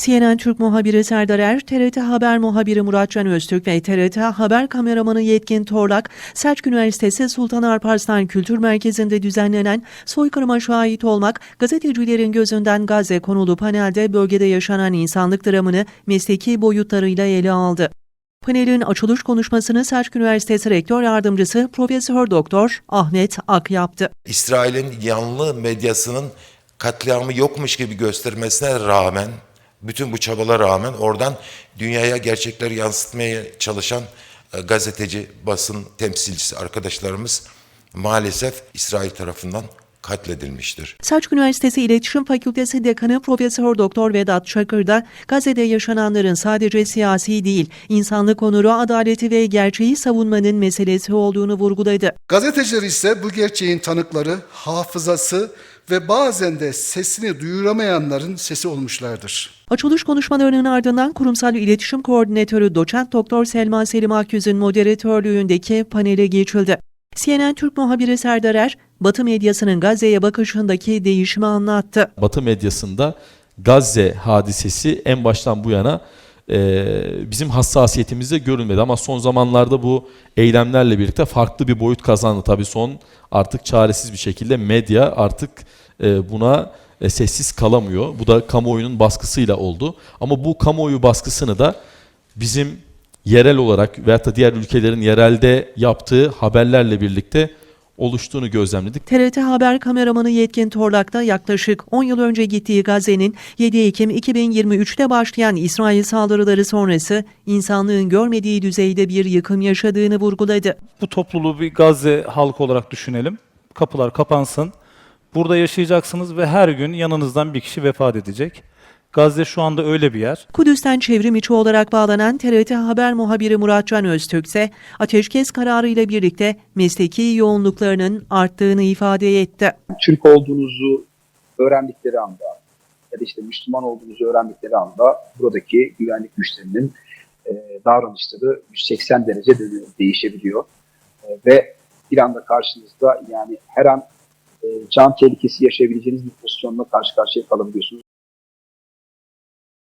CNN Türk muhabiri Serdar Er, TRT Haber muhabiri Muratcan Öztürk ve TRT Haber kameramanı Yetkin Torlak, Selçuk Üniversitesi Sultan Alparslan Kültür Merkezi'nde düzenlenen soykırıma şahit olmak, gazetecilerin gözünden Gazze konulu panelde bölgede yaşanan insanlık dramını mesleki boyutlarıyla ele aldı. Panelin açılış konuşmasını Selçuk Üniversitesi Rektör Yardımcısı Profesör Doktor Ahmet Ak yaptı. İsrail'in yanlı medyasının katliamı yokmuş gibi göstermesine rağmen, bütün bu çabalara rağmen oradan dünyaya gerçekleri yansıtmaya çalışan e, gazeteci, basın temsilcisi arkadaşlarımız maalesef İsrail tarafından katledilmiştir. Selçuk Üniversitesi İletişim Fakültesi Dekanı Profesör Doktor Vedat Çakır da Gazze'de yaşananların sadece siyasi değil, insanlık onuru, adaleti ve gerçeği savunmanın meselesi olduğunu vurguladı. Gazeteciler ise bu gerçeğin tanıkları, hafızası ve bazen de sesini duyuramayanların sesi olmuşlardır. Açılış konuşmalarının ardından Kurumsal İletişim Koordinatörü Doçent Doktor Selma Selim Akyüz'ün moderatörlüğündeki panele geçildi. CNN Türk muhabiri Serdar Er, Batı medyasının Gazze'ye bakışındaki değişimi anlattı. Batı medyasında Gazze hadisesi en baştan bu yana e, bizim hassasiyetimizde görülmedi ama son zamanlarda bu eylemlerle birlikte farklı bir boyut kazandı. Tabii son artık çaresiz bir şekilde medya artık e, buna e, sessiz kalamıyor. Bu da kamuoyunun baskısıyla oldu. Ama bu kamuoyu baskısını da bizim yerel olarak veyahut da diğer ülkelerin yerelde yaptığı haberlerle birlikte oluştuğunu gözlemledik. TRT Haber kameramanı Yetkin Torlak da yaklaşık 10 yıl önce gittiği Gazze'nin 7 Ekim 2023'te başlayan İsrail saldırıları sonrası insanlığın görmediği düzeyde bir yıkım yaşadığını vurguladı. Bu topluluğu bir Gazze halkı olarak düşünelim. Kapılar kapansın. Burada yaşayacaksınız ve her gün yanınızdan bir kişi vefat edecek. Gazze şu anda öyle bir yer. Kudüs'ten çevrim içi olarak bağlanan TRT Haber muhabiri Muratcan Öztürk ise ateşkes kararıyla birlikte mesleki yoğunluklarının arttığını ifade etti. Türk olduğunuzu öğrendikleri anda ya da işte Müslüman olduğunuzu öğrendikleri anda buradaki güvenlik güçlerinin e, davranışları 180 derece değişebiliyor. E, ve bir anda karşınızda yani her an e, can tehlikesi yaşayabileceğiniz bir pozisyonla karşı karşıya kalabiliyorsunuz.